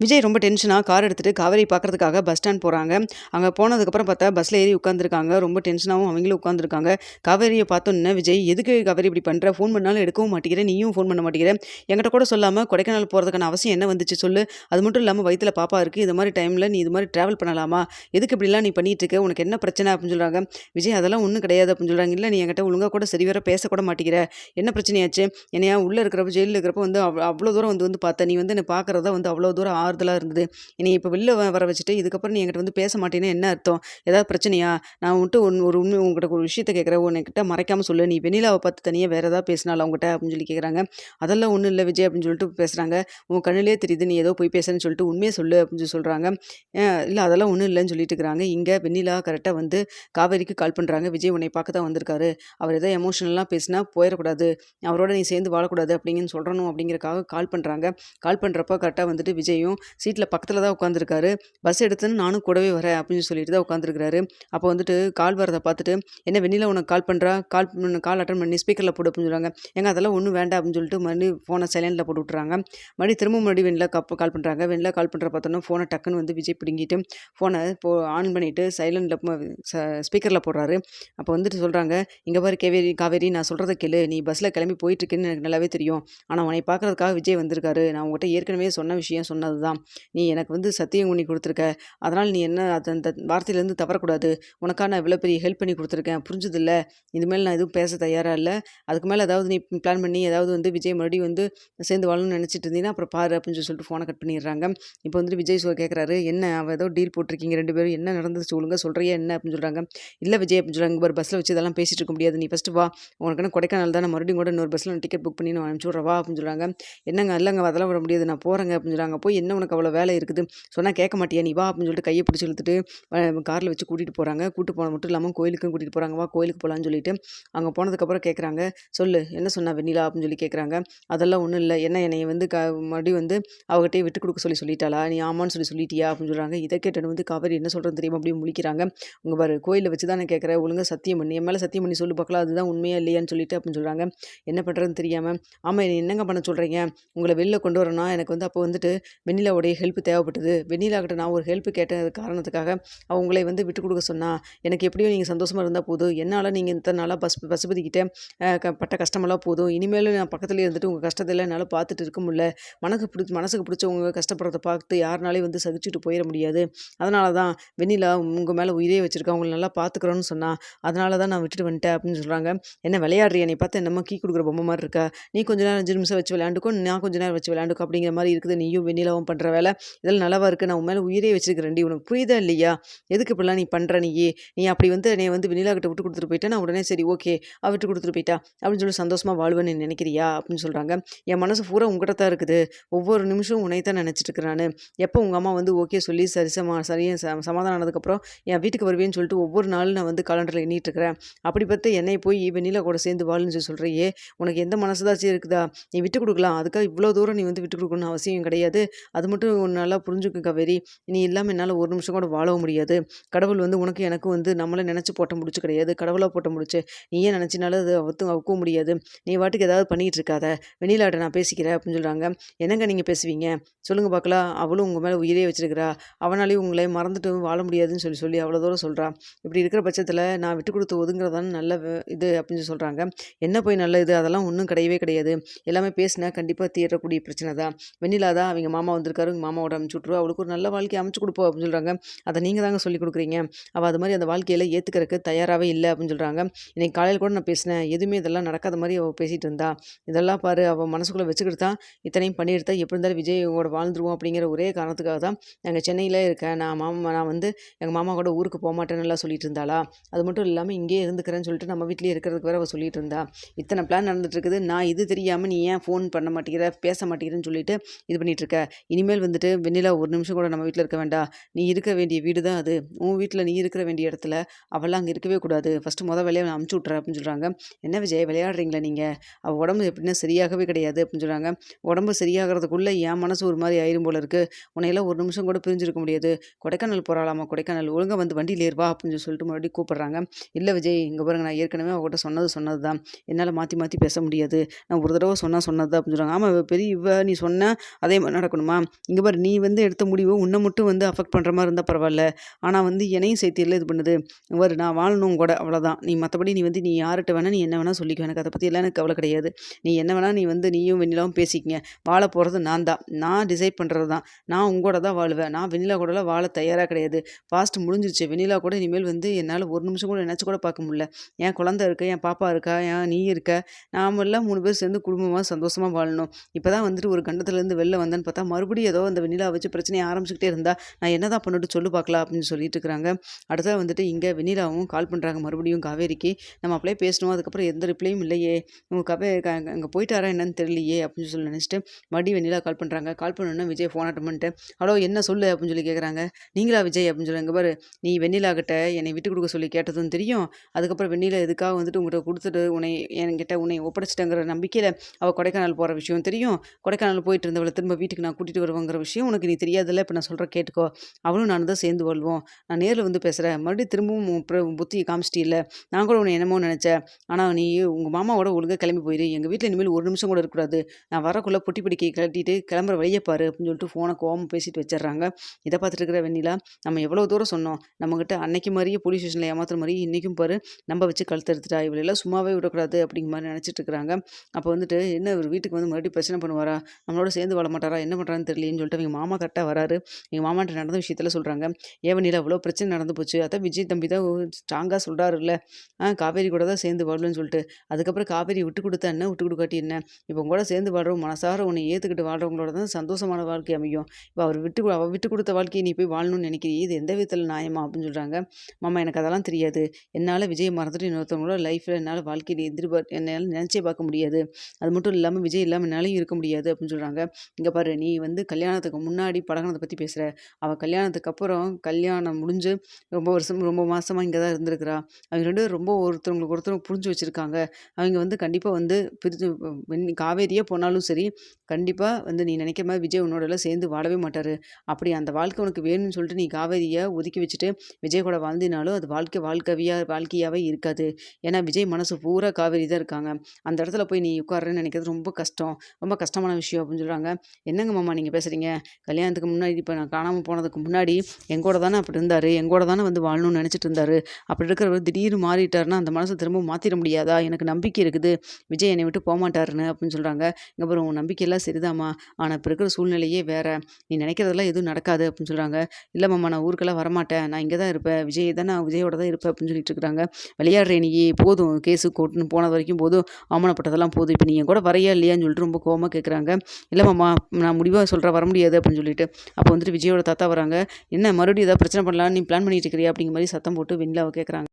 விஜய் ரொம்ப டென்ஷனாக கார் எடுத்துகிட்டு காவேரி பார்க்கறதுக்காக பஸ் ஸ்டாண்ட் போகிறாங்க அங்கே போனதுக்கப்புறம் பார்த்தா பஸ்ஸில் ஏறி உட்காந்துருக்காங்க ரொம்ப டென்ஷனாகவும் அவங்களும் உட்காந்துருக்காங்க காவேரியை பார்த்தோன்னே விஜய் எதுக்கு காவேரி இப்படி பண்ணுற ஃபோன் பண்ணாலும் எடுக்கவும் மாட்டேங்கிற நீயும் ஃபோன் பண்ண மாட்டேங்கிற. என்கிட்ட கூட சொல்லாமல் கொடைக்கானல் போகிறதுக்கான அவசியம் என்ன வந்துச்சு சொல்லு. அது மட்டும் இல்லாமல் வயிற்றில் பாப்பா இருக்குது இது மாதிரி டைமில் நீ இது மாதிரி ட்ராவல் பண்ணலாமா? எதுக்கு இப்படிலாம் நீ பண்ணிகிட்டு இருக்க? உனக்கு என்ன பிரச்சனை? அப்படின்னு சொல்கிறாங்க விஜய் அதெல்லாம் ஒன்றும் கிடையாது அப்படின்னு சொல்கிறாங்க இல்லை நீ என்கிட்ட ஒழுங்காக கூட சரி வர பேசக்கூட மாட்டேங்கிற. என்ன பிரச்சனையாச்சு? என்னையா உள்ளே இருக்கிறப்ப ஜெயிலில் இருக்கிறப்ப வந்து அவ்வளோ தூரம் வந்து வந்து பார்த்தேன் நீ வந்து என்னை பார்க்குறதா வந்து அவ்வளோ தூரம் ஆறுதலாக இருந்தது. என்னை இப்போ வெளில வ- வர வச்சுட்டு இதுக்கப்புறம் நீ என்கிட்ட வந்து பேச மாட்டேன்னா என்ன அர்த்தம்? ஏதாவது பிரச்சனையா? நான் வந்துட்டு ஒன் ஒரு உண்மை உங்ககிட்ட ஒரு விஷயத்தை கேட்குறேன். உன்கிட்ட மறைக்காமல் சொல்லு. நீ வெண்ணிலாவை பார்த்து தனியாக வேறு ஏதாவது பேசினாலும் அவங்ககிட்ட அப்படின்னு சொல்லி கேட்குறாங்க. அதெல்லாம் ஒன்றும் இல்லை விஜய் அப்படின்னு சொல்லிட்டு பேசுகிறாங்க உன் கண்ணிலே தெரியுது நீ ஏதோ போய் பேசுறேன்னு சொல்லிட்டு உண்மையை சொல்லு அப்படின்னு சொல்லி சொல்கிறாங்க இல்லை அதெல்லாம் ஒன்றும் இல்லைன்னு சொல்லிட்டு இருக்கிறாங்க. இங்கே வெண்ணிலா கரெக்டாக வந்து காவேரிக்கு கால் பண்ணுறாங்க விஜய் உன்னை பார்க்க தான் வந்திருக்காரு. அவர் ஏதோ எமோஷனலாக பேசினா போயிடக்கூடாது. அவரோட நீ சேர்ந்து வாழக்கூடாது அப்படிங்கன்னு சொல்கிறணும் அப்படிங்கிறக்காக கால் பண்ணுறாங்க கால் பண்ணுறப்ப கரெக்டாக வந்துட்டு விஜயும் சீட்டில் பக்கத்தில் தான் உட்காந்துருக்காரு பஸ் எடுத்துன்னு நானும் கூடவே வரேன் அப்படின்னு சொல்லிட்டு தான் உட்காந்துருக்காரு அப்போ வந்துட்டு கால் வரதை பார்த்துட்டு என்ன வெளியில் உனக்கு கால் பண்ணுறா கால் பண்ண- கால் அட்டன் பண்ணி ஸ்பீக்கரில் போட்டு அப்படின்னு சொல்கிறாங்க எங்க அதெல்லாம் ஒன்றும் வேண்டாம் அப்படின்னு சொல்லிட்டு மறுபடியும் ஃபோனை சைலண்டில் போட்டு விட்றாங்க மறுபடியும் திரும்ப மறுபடியும் வெண்ணிலா கப் கால் பண்ணுறாங்க வெண்ணிலா கால் பண்ணுற பார்த்தோன்னா ஃபோனை டக்குன்னு வந்து விஜய் பிடுங்கிட்டு ஃபோனை இப்போ ஆன் பண்ணிவிட்டு சைலண்டில் ஸ்பீக்கரில் போடுறாரு. அப்போ வந்துட்டு சொல்கிறாங்க இங்கே பாரு கேவேரி காவேரி நான் சொல்கிறத கேளு. நீ பஸ்ஸில் கிளம்பி போயிட்டுருக்குன்னு எனக்கு நல்லாவே தெரியும். ஆனால் உன்னை பார்க்கறதுக்காக விஜய் வந்திருக்காரு. நான் உங்கள்கிட்ட ஏற்கனவே சொன்ன விஷயம் சொன்னது தான். நீ எனக்கு வந்து சத்தியம் பண்ணி கொடுத்துருக்க. அதனால் நீ என்ன அந்த வார்த்தையிலேருந்து தவறக்கூடாது. உனக்காக நான் இவ்வளோ பெரிய ஹெல்ப் பண்ணி கொடுத்துருக்கேன். புரிஞ்சதில்ல. இனிமேல் நான் எதுவும் பேச தயாராக இல்லை. அதுக்கு மேலே ஏதாவது நீ பிளான் பண்ணி ஏதாவது வந்து விஜய் மறுபடியும் வந்து சேர்ந்து வாழணும்னு நினச்சிட்டு இருந்தீங்கன்னா அப்புறம் பாரு அப்படின்னு சொல்லிட்டு ஃபோனை கட் பண்ணிடுறாங்க. இப்போ வந்துட்டு விஜய் சோ கேட்குறாரு என்ன அவள் ஏதோ டீல் போட்டிருக்கீங்க ரெண்டு பேரும். என்ன நடந்துச்சு ஒழுங்கா? சொல்கிறியா என்ன? அப்படின்னு சொல்கிறாங்க இல்லை விஜய் அப்படின்னு சொல்கிறாங்க ஒரு பஸ்ஸில் வச்சு இதெல்லாம் பேசிட்டு இருக்க முடியாது. நீ ஃபஸ்ட்டு வா. உனக்குன்னா கொடைக்கானல் தான்? மறுபடியும் கூட இன்னொரு பஸ்ஸில் டிக்கெட் புக் பண்ணி நான் அனுப்பிச்சி விட்றேன் வா அப்படின்னு சொல்கிறாங்க என்னங்க? இல்லைங்க. அதெல்லாம் வர முடியாது. நான் போகிறேங்க அப்படின்னு சொல்கிறாங்க போய் என்ன என்ன உனக்கு அவ்வளோ வேலை இருக்குது? சொன்னால் கேட்க மாட்டியா? நீ வா அப்படின்னு சொல்லிட்டு கையை பிடிச்சி இழுத்துட்டு காரில் வச்சு கூட்டிகிட்டு போகிறாங்க கூட்டு போன மட்டும் இல்லாமல் கோயிலுக்கும் கூட்டிகிட்டு போகிறாங்க வா கோயிலுக்கு போகலான்னு சொல்லிட்டு அங்கே போனதுக்கப்புறம் கேட்குறாங்க சொல்லு என்ன சொன்னா வெண்ணிலா அப்படின்னு சொல்லி கேட்குறாங்க அதெல்லாம் ஒன்றும் இல்லை. என்ன என்னை வந்து க மறுபடியும் வந்து அவகிட்டே விட்டு கொடுக்க சொல்லி சொல்லிட்டாளா? நீ ஆமான்னு சொல்லி சொல்லிட்டியா? அப்படின்னு சொல்கிறாங்க இதை கேட்டது வந்து காவேரி என்ன சொல்கிறது தெரியுமா? அப்படின்னு முழிக்கிறாங்க. உங்கள் பாரு கோயிலில் வச்சு தான் நான் கேட்குறேன் ஒழுங்கா சத்தியம் பண்ணி. என் மேலே சத்தியம் பண்ணி சொல்லு பார்க்கலாம். அதுதான் உண்மையாக இல்லையான்னு சொல்லிட்டு அப்படின்னு சொல்கிறாங்க என்ன பண்ணுறதுன்னு தெரியாமல் ஆமாம் என்னங்க பண்ண சொல்கிறீங்க உங்களை வெளில கொண்டு வரேன்னா எனக்கு வந்து அப்போ வந்துட்டு வெண்ணிலாவுடைய ஹெல்ப் தேவைப்பட்டது. வெண்ணிலா கிட்ட நான் ஒரு ஹெல்ப் கேட்ட காரணத்துக்காக அவங்களை வந்து விட்டு கொடுக்க சொன்னா எனக்கு எப்படியும் நீங்கள் சந்தோஷமாக இருந்தால் போதும். என்னால் நீங்கள் இத்தனை நாளாக பஸ் பசுபதிக்கிட்ட க- பட்ட கஷ்டமெல்லாம் போதும். இனிமேலும் நான் பக்கத்துலேயே இருந்துட்டு உங்கள் கஷ்டத்தில் என்னால் பார்த்துட்டு இருக்க முடியல. மனக்கு பிடிச்சி மனசுக்கு பிடிச்சவங்க கஷ்டப்படுறத பார்த்து யாருனாலையும் வந்து சகிச்சுட்டு போயிட முடியாது. அதனால தான் வெண்ணிலா உங்கள் மேலே உயிரே வச்சுருக்கா. உங்களை நல்லா பார்த்துக்கிறோன்னு சொன்னா அதனால தான் நான் விட்டுட்டு வந்துட்டேன் அப்படின்னு சொல்கிறாங்க என்ன விளையாடுறிய? நீ பார்த்து என்னமோ கீ கொடுக்குற பொம்மை மாதிரி இருக்கா? நீ கொஞ்ச நேரம் அஞ்சு நிமிஷம் வச்சு விளையாண்டுக்கோ நான் கொஞ்ச நேரம் வச்சு விளையாண்டுக்கோ அப்படிங்கிற மாதிரி இருக்குது. நீயும் வெண்ணிலாவும் பண்ணுற வேலை. இதெல்லாம் நல்லாவா இருக்குது நான் உன் மேலே உயிரே வச்சுருக்கிறேன்டி. உனக்கு புரியுதா இல்லையா? எதுக்கு இப்படிலாம் நீ பண்ணுற நீ? நீ அப்படி வந்து என்னை வந்து வெண்ணிலா கிட்ட விட்டு கொடுத்துட்டு போயிட்டா நான் உடனே சரி ஓகே அவ விட்டு கொடுத்துட்டு போயிட்டா அப்படின்னு சொல்லி சந்தோஷமாக வாழ்வேன்னு நினைக்கிறியா? அப்படின்னு சொல்கிறாங்க என் மனசு பூரா உங்ககிட்ட தான் இருக்குது. ஒவ்வொரு நிமிஷம் உன்னை தான் நினச்சிட்டு இருக்கிறான்னு எப்போ உங்கள் அம்மா வந்து ஓகே சொல்லி சரி சமா சரியாக ச சமாதானம் ஆனதுக்கப்புறம் என் வீட்டுக்கு வருவேன்னு சொல்லிட்டு ஒவ்வொரு நாளும் நான் வந்து காலண்டரில் எண்ணிட்டு இருக்கிறேன் அப்படி பார்த்து என்னை போய் வெண்ணிலா கூட சேர்ந்து வாழுன்னு சொல்லி சொல்கிறியே உனக்கு எந்த மனசுதாச்சும் இருக்குதா? நீ விட்டு கொடுக்கலாம். அதுக்காக இவ்வளோ தூரம் நீ வந்து விட்டு கொடுக்கணும்னு அவசியம் கிடையாது. அது மட்டும் நல்லா புரிஞ்சுக்க காவேரி. நீ இல்லாமல் என்னால் ஒரு நிமிஷம் கூட வாழவும் முடியாது. கடவுள் வந்து உனக்கு எனக்கும் வந்து நம்மளை நினச்சி போட்ட முடிச்சு கிடையாது. கடவுளாக போட்ட முடிச்சு. நீயே நினச்சினாலும் அது அவத்தும் அவுக்கவும் முடியாது. நீ வாட்டுக்கு ஏதாவது பண்ணிகிட்டு இருக்காத. வெளியிலாட்ட நான் பேசிக்கிறேன் அப்படின்னு சொல்கிறாங்க என்னங்க நீங்கள் பேசுவீங்க? சொல்லுங்கள் பார்க்கலாம் அவளும் உங்கள் மேலே உயிரே வச்சிருக்கிறா. அவனாலேயும் உங்களை மறந்துட்டு வாழ முடியாதுன்னு சொல்லி சொல்லி அவ்வளோ தூரம் சொல்கிறா இப்படி இருக்கிற பட்சத்தில் நான் விட்டு கொடுத்து ஒதுங்குறதான நல்ல இது அப்படின்னு சொல்லி சொல்கிறாங்க என்ன போய் நல்ல இது? அதெல்லாம் ஒன்றும் கிடையவே கிடையாது. எல்லாமே பேசினா கண்டிப்பாக தீரக்கூடிய பிரச்சனை தான். வெண்ணிலா தான் அவங்க மாமா வந்து வந்திருக்காரு உங்கள் மாமாவோட அமுச்சு விட்ருவா அவளுக்கு ஒரு நல்ல வாழ்க்கையை அமைச்சு கொடுப்போம் அப்படின்னு சொல்கிறாங்க அதை நீங்கள் தாங்க சொல்லி கொடுக்குறீங்க. அவள் அது மாதிரி அந்த வாழ்க்கையில் ஏற்றுக்கிறதுக்கு தயாராகவே இல்லை அப்படின்னு சொல்கிறாங்க இன்னைக்கு காலையில் கூட நான் பேசினேன். எதுவுமே இதெல்லாம் நடக்காத மாதிரி அவள் பேசிகிட்டு இருந்தா. இதெல்லாம் பாரு அவள் மனசுக்குள்ளே வச்சுக்கிட்டு தான் இத்தனையும் பண்ணியிருந்தா. எப்படி இருந்தாலும் விஜயோட வாழ்ந்துருவோம் அப்படிங்கிற ஒரே காரணத்துக்காக தான் நாங்கள் சென்னையில் இருக்கேன். நான் மாமா நான் வந்து எங்கள் மாமா கூட ஊருக்கு போக மாட்டேன்னு எல்லாம் சொல்லிட்டு இருந்தாளா? அது மட்டும் இல்லாமல் இங்கேயே இருந்துக்கிறேன்னு சொல்லிட்டு நம்ம வீட்லேயே இருக்கிறதுக்கு வேறு அவள் சொல்லிட்டு இருந்தா. இத்தனை பிளான் நடந்துட்டு இருக்குது. நான் இது தெரியாமல் நீ ஏன் ஃபோன் பண்ண மாட்டேங்கிற பேச மாட்டேங்கிறேன்னு சொல்லிட்டு இது பண்ணிட்டு இருக்க. இனிமேல் வந்துட்டு வெண்ணிலா ஒரு நிமிஷம் கூட நம்ம வீட்டில் இருக்க வேண்டாம் நீ இருக்க வேண்டிய வீடு தான் அது. உன் வீட்டில் நீ இருக்கிற வேண்டிய இடத்துல அவளாம் அங்கே இருக்கவே கூடாது. ஃபஸ்ட்டு மொதல் வேலையை நான் அமுச்சு விட்றேன் அப்படின்னு சொல்கிறாங்க என்ன விஜய் விளையாடுறீங்களா நீங்கள் அவள் உடம்பு எப்படின்னா சரியாகவே கிடையாது அப்படின்னு சொல்கிறாங்க உடம்பு சரியாகிறதுக்குள்ளே என் மனசு ஒரு மாதிரி ஆயிரும் போல இருக்குது உன்னையெல்லாம் ஒரு நிமிஷம் கூட பிரிஞ்சிருக்க முடியாது. கொடைக்கானல் போகிறாளாமா கொடைக்கானல். ஒழுங்காக வந்து வண்டியில் ஏறுவா அப்படின்னு சொல்லிட்டு மறுபடியும் கூப்பிட்றாங்க. இல்லை விஜய் இங்கே பாருங்க நான் ஏற்கனவே அவகிட்ட சொன்னது சொன்னது தான் என்னால் மாற்றி மாற்றி பேச முடியாது. நான் ஒரு தடவை சொன்னால் சொன்னது தான் அப்படின்னு சொல்கிறாங்க ஆமாம் இவ பெரிய இவ நீ சொன்ன அதே மாதிரி நடக்கணுமா? இங்கே பாரு நீ வந்து எடுத்த முடிவு உன்னை மட்டும் வந்து அஃபெக்ட் பண்ணுற மாதிரி இருந்தால் பரவாயில்ல. ஆனால் வந்து என்னையும் சேர்த்தியில் இது பண்ணுது. வரு நான் வாழணும் கூட அவ்வளோதான் நீ மற்றபடி நீ வந்து நீ யார்கிட்ட வேணால் நீ என்ன வேணால் சொல்லிக்க. எனக்கு அதை பற்றி எல்லாம் எனக்கு கவலை கிடையாது. நீ என்ன வேணால் நீ வந்து நீயும் வெண்ணிலாவும் பேசிக்கங்க. வாழ போகிறது நான் தான். நான் டிசைட் பண்ணுறது தான். நான் உங்களோட தான் வாழ்வேன். நான் வெண்ணிலா கூடலாம் வாழ தயாராக கிடையாது. பாஸ்ட் முடிஞ்சிருச்சு. வெண்ணிலா கூட இனிமேல் வந்து என்னால் ஒரு நிமிஷம் கூட நினச்சி கூட பார்க்க முடியல. என் குழந்த இருக்கு? என் பாப்பா இருக்கா? என் நீ இருக்க? நாமெல்லாம் மூணு பேர் சேர்ந்து குடும்பமாக சந்தோஷமாக வாழணும். இப்போ தான் வந்துட்டு ஒரு கண்டத்துலேருந்து வெளில வந்தேன்னு பார்த்தா மறுபடியும் ஏதோ அந்த வெண்ணிலா வச்சு பிரச்சனையை ஆரம்பிச்சுக்கிட்டே இருந்தால் நான் என்ன தான் பண்ணிட்டு சொல்லு பார்க்கலாம் அப்படின்னு சொல்லிட்டு இருக்கிறாங்க. அடுத்தது வந்துட்டு இங்கே வெண்ணிலாவும் கால் பண்ணுறாங்க மறுபடியும் காவேரிக்கு. நம்ம அப்படியே பேசணும் அதுக்கப்புறம் எந்த ரிப்ளையும் இல்லையே. உங்கள் கவே அங்கே போயிட்டாரா என்னன்னு தெரியலையே அப்படின்னு சொல்லி நினச்சிட்டு மறுபடியும் வெண்ணிலா கால் பண்ணுறாங்க கால் பண்ணோன்னே விஜய் ஃபோன் அட்டன் பண்ணிட்டு ஹலோ என்ன சொல்லு? அப்படின்னு சொல்லி கேட்குறாங்க நீங்களா விஜய்? அப்படின்னு சொல்லி எங்கள் பாரு நீ வெண்ணிலா கிட்ட என்னை விட்டு கொடுக்க சொல்லி கேட்டதும் தெரியும். அதுக்கப்புறம் வெண்ணிலா எதுக்காக வந்துட்டு உங்கள்கிட்ட கொடுத்துட்டு உன்னை என்கிட்ட உன்னை ஒப்படைச்சிட்டங்கிற நம்பிக்கையில் அவள் கொடைக்கானல் போகிற விஷயம் தெரியும். கொடைக்கானல் போயிட்டு இருந்தவளை திரும்ப வீட்டுக்கு நான் கூட்டிகிட்டு வருவாங்கிற விஷயம் உனக்கு நீ தெரியாதுல்ல இப்போ நான் சொல்கிறேன் கேட்டுக்கோ. அவளும் நான் தான் சேர்ந்து வாழ்வோம் நான் நேரில் வந்து பேசுகிறேன் மறுபடியும் திரும்பவும் உன் பிர- காமிச்சிட்டி இல்லை நான் கூட உன்னை என்னமோ நினச்சேன். ஆனால் நீ உங்கள் மாமாவோட ஒழுங்காக கிளம்பி போயிரு. எங்கள் வீட்டில் இனிமேல் ஒரு நிமிஷம் கூட இருக்கக்கூடாது. நான் வரக்குள்ளே பொட்டி பிடிக்கி கட்டிட்டு கிளம்புற வழியை பாரு அப்படின்னு சொல்லிட்டு ஃபோனை கோவம் பேசிட்டு வச்சிடுறாங்க. இதை பார்த்துட்டு இருக்கிற வெண்ணிலா நம்ம எவ்வளோ தூரம் சொன்னோம். நம்மக்கிட்ட அன்னைக்கு மாதிரியே போலீஸ் ஸ்டேஷனில் ஏமாத்துற மாதிரி இன்றைக்கும் பாரு நம்ம வச்சு கழுத்து எடுத்துட்டா இவளெல்லாம் சும்மாவே விடக்கூடாது அப்படிங்கிற மாதிரி நினச்சிட்டு இருக்கிறாங்க அப்போ வந்துட்டு என்ன ஒரு வீட்டுக்கு வந்து மறுபடியும் பிரச்சனை பண்ணுவாரா? நம்மளோட சேர்ந்து வாழ மாட்டாரா? என்ன பண்ணுறான்னு தெரியலையேன்னு சொல்லிட்டு எங்கள் மாமா கரெக்டாக வராரு. எங்கள் மாமாட்ட நடந்த விஷயத்தில் சொல்கிறாங்க ஏவனியில் அவ்வளோ பிரச்சனை நடந்து போச்சு. அதான் விஜய் தம்பி தான் ஸ்ட்ராங்காக சொல்கிறாருல்ல ஆ காவேரி கூட தான் சேர்ந்து வாழணும்னு சொல்லிட்டு. அதுக்கப்புறம் காவேரி விட்டு கொடுத்தா என்ன? விட்டு கொடுக்காட்டி என்ன? இப்போ கூட சேர்ந்து வாழ்றவங்க மனசார உன்னை ஏற்றுக்கிட்டு வாழ்கிறவங்களோட தான் சந்தோஷமான வாழ்க்கை அமையும். இப்போ அவர் விட்டு அவள் விட்டு கொடுத்த வாழ்க்கையை நீ போய் வாழணும்னு நினைக்கிறீ? இது எந்த விதத்தில் நியாயமா? அப்படின்னு சொல்கிறாங்க மாமா எனக்கு அதெல்லாம் தெரியாது. என்னால் விஜய் மறந்துட்டு இன்னொருத்தவங்களோட லைஃப்பில் என்னால் வாழ்க்கையில் எதிர்பார் என்னால் நினச்சே பார்க்க முடியாது. அது மட்டும் இல்லாமல் விஜய் இல்லாமல் என்னாலையும் இருக்க முடியாது. அப்படின்னு சொல்கிறாங்க இங்கே பாரு நீ வந்து கல்யாணத்துக்கு முன்னாடி பழகினதை பற்றி பேசுகிற அவள் கல்யாணத்துக்கு அப்புறம் கல்யாணம் முடிஞ்சு ரொம்ப வருஷம் ரொம்ப மாதமாக இங்கே தான் இருந்திருக்கிறா. அவங்க ரெண்டு ரொம்ப ஒருத்தவங்களுக்கு ஒருத்தவங்க புரிஞ்சு வச்சுருக்காங்க. அவங்க வந்து கண்டிப்பாக வந்து பிரிஞ்சு காவேரியே போனாலும் சரி கண்டிப்பாக வந்து நீ நினைக்கிற மாதிரி விஜய் உன்னோடலாம் சேர்ந்து வாழவே மாட்டார். அப்படி அந்த வாழ்க்கை உனக்கு வேணும்னு சொல்லிட்டு நீ காவேரியை ஒதுக்கி வச்சுட்டு விஜய் கூட வாழ்ந்தினாலும் அது வாழ்க்கை வாழ்க்கையா வாழ்க்கையாகவே இருக்காது. ஏன்னா விஜய் மனசு பூரா காவேரி தான் இருக்காங்க. அந்த இடத்துல போய் நீ உட்காருன்னு நினைக்கிறது ரொம்ப கஷ்டம். ரொம்ப கஷ்டமான விஷயம் அப்படின்னு சொல்கிறாங்க என்னங்க மாமா நீங்கள் பேசுகிறீங்க கல்யாணத்துக்கு முன்னாடி இப்போ நான் காணாமல் போனதுக்கு முன்னாடி எங்கூட தானே அப்படி இருந்தார். எங்கூட தானே வந்து வாழணும்னு நினச்சிட்டு இருந்தார். அப்படி இருக்கிறவர் திடீர்னு மாறிட்டாருன்னா அந்த மனசை திரும்ப மாற்றிட முடியாதா? எனக்கு நம்பிக்கை இருக்குது. விஜய் என்னை விட்டு போகமாட்டாருன்னு அப்படின்னு சொல்கிறாங்க இங்கே அப்புறம் உன் நம்பிக்கையெல்லாம் சரிதாம்மா. ஆனால் இப்போ இருக்கிற சூழ்நிலையே வேறு. நீ நினைக்கிறதெல்லாம் எதுவும் நடக்காது அப்படின்னு சொல்கிறாங்க இல்லை மாமா நான் ஊருக்கெல்லாம் வரமாட்டேன். நான் இங்கே தான் இருப்பேன். விஜய் தான் நான் விஜயோட தான் இருப்பேன். அப்படின்னு சொல்லிட்டு இருக்கிறாங்க விளையாடுற நீ. போதும். கேஸு கோர்ட்டுன்னு போனது வரைக்கும் போதும். அவமானப்பட்டதெல்லாம் போதும். இப்போ நீங்கள் கூட வரையா இல்லையான்னு சொல்லிட்டு ரொம்ப கோபமாக கேட்குறாங்க இல்லை மாமா நான் முடிவாக சொல்கிறேன் வர முடியாது அப்படின்னு சொல்லிட்டு. அப்போ வந்துட்டு விஜயோட தாத்தா வராங்க. என்ன மறுபடியும் ஏதாவது பிரச்சனை பண்ணலாம் நீ பிளான் பண்ணிட்டு இருக்கிறியா? அப்படிங்கிற மாதிரி சத்தம் போட்டு வெண்ணிலாவை கேட்குறாங்க